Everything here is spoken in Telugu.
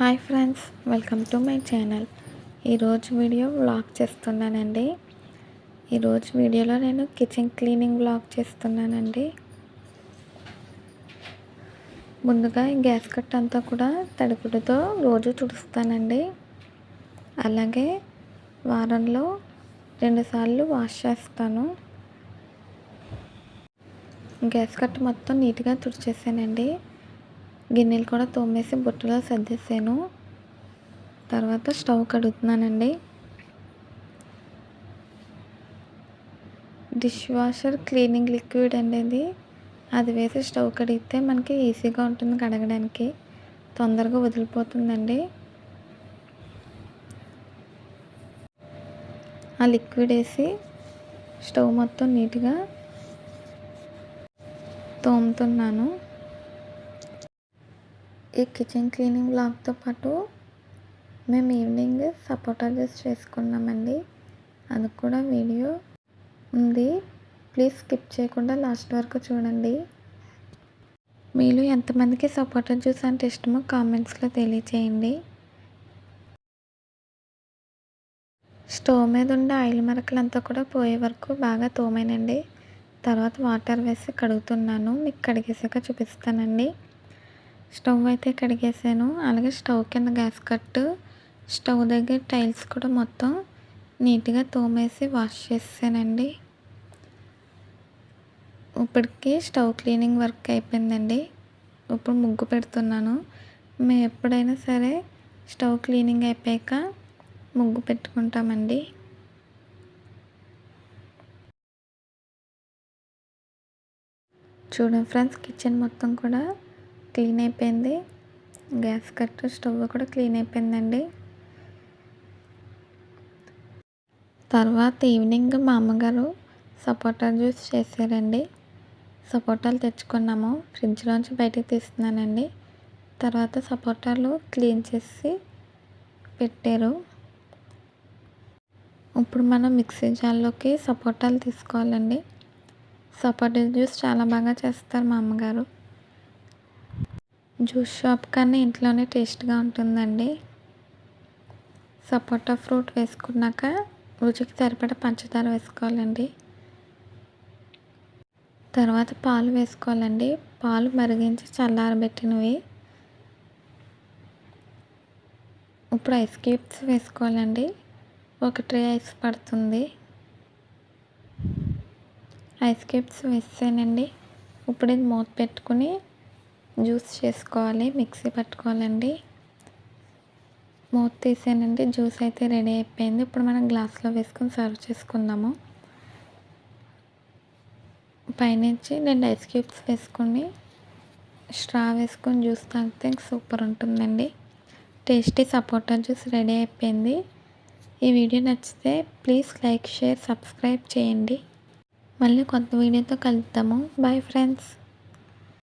Hi friends welcome to my channel. ఈరోజు వీడియో వ్లాగ్ చేస్తున్నానండి. ఈరోజు వీడియోలో నేను కిచెన్ క్లీనింగ్ వ్లాగ్ చేస్తున్నానండి. ముందుగా ఈ గ్యాస్ కట్ అంతా కూడా తడిగుడ్డతో రోజు తుడుస్తానండి. అలాగే వారంలో రెండుసార్లు వాష్ చేస్తాను. గ్యాస్ కట్ మొత్తం నీట్గా తుడిచేసానండి. గిన్నెలు కూడా తోమేసి బుట్టలో సర్దేశాను. తర్వాత స్టవ్ కడుగుతున్నానండి. డిష్ వాషర్ క్లీనింగ్ లిక్విడ్ అండి ఇది. అది వేసి స్టవ్ కడిగితే మనకి ఈజీగా ఉంటుంది కడగడానికి. తొందరగా వదిలిపోతుందండి. ఆ లిక్విడ్ వేసి స్టవ్ మొత్తం నీట్గా తోముతున్నాను. ఈ కిచెన్ క్లీనింగ్ బ్లాగ్తో పాటు మేము ఈవినింగ్ సపోటా జ్యూస్ చేసుకున్నామండి. అది కూడా వీడియో ఉంది. ప్లీజ్ స్కిప్ చేయకుండా లాస్ట్ వరకు చూడండి. మీలో ఎంతమందికి సపోటా జ్యూస్ అంటే ఇష్టమో కామెంట్స్లో తెలియచేయండి. స్టవ్ మీద ఉండే ఆయిల్ మరకలంతా కూడా పోయే వరకు బాగా తోమేనండి. తర్వాత వాటర్ వేసి కడుగుతున్నాను. మీకు కడిగేసాక చూపిస్తానండి. స్టవ్ అయితే కడిగేసాను. అలాగే స్టవ్ కింద గ్యాస్ కట్టు స్టవ్ దగ్గర టైల్స్ కూడా మొత్తం నీట్గా తోమేసి వాష్ చేసానండి ఇప్పటికి స్టవ్ క్లీనింగ్ వర్క్ అయిపోయిందండి. ఇప్పుడు ముగ్గు పెడుతున్నాను. మేము ఎప్పుడైనా సరే స్టవ్ క్లీనింగ్ అయిపోయాక ముగ్గు పెట్టుకుంటామండి. చూడండి ఫ్రెండ్స్ కిచెన్ మొత్తం కూడా క్లీన్ అయిపోయింది. గ్యాస్ కట్ స్టవ్ కూడా క్లీన్ అయిపోయిందండి. తర్వాత ఈవినింగ్ మా అమ్మగారు సపోటా జ్యూస్ చేశారండి సపోటాలు తెచ్చుకున్నాము. ఫ్రిడ్జ్లోంచి బయటకు తీస్తున్నానండి. తర్వాత సపోటాలు క్లీన్ చేసి పెట్టారు. ఇప్పుడు మనం మిక్సీ జార్లోకి సపోటాలు తీసుకోవాలండి. సపోటా జ్యూస్ చాలా బాగా చేస్తారు మా అమ్మగారు. జ్యూస్ షాప్ కన్నా ఇంట్లోనే టేస్ట్గా ఉంటుందండి. సపోటా ఫ్రూట్ వేసుకున్నాక రుచికి సరిపడ పంచదార వేసుకోవాలండి. తర్వాత పాలు వేసుకోవాలండి. పాలు మరిగించి చల్లారబెట్టినవి. ఇప్పుడు ఐస్ క్యూబ్స్ వేసుకోవాలండి. ఒక ట్రే ఐస్ పడుతుంది. ఐస్ క్యూబ్స్ వేసానండి. ఇప్పుడు ఇది మూత పెట్టుకుని జ్యూస్ చేసుకోవాలి మిక్సీ పట్టుకోవాలండి. మూత తీసానండి జ్యూస్ అయితే రెడీ అయిపోయింది. ఇప్పుడు మనం గ్లాస్లో వేసుకొని సర్వ్ చేసుకుందాము. పైనుంచి రెండు ఐస్ క్యూబ్స్ వేసుకొని స్ట్రా వేసుకొని జ్యూస్ తాగితే సూపర్ ఉంటుందండి. టేస్టీ సపోటా జ్యూస్ రెడీ అయిపోయింది. ఈ వీడియో నచ్చితే ప్లీజ్ లైక్ షేర్ సబ్స్క్రైబ్ చేయండి. మళ్ళీ కొత్త వీడియోతో కలుద్దాము. Bye friends.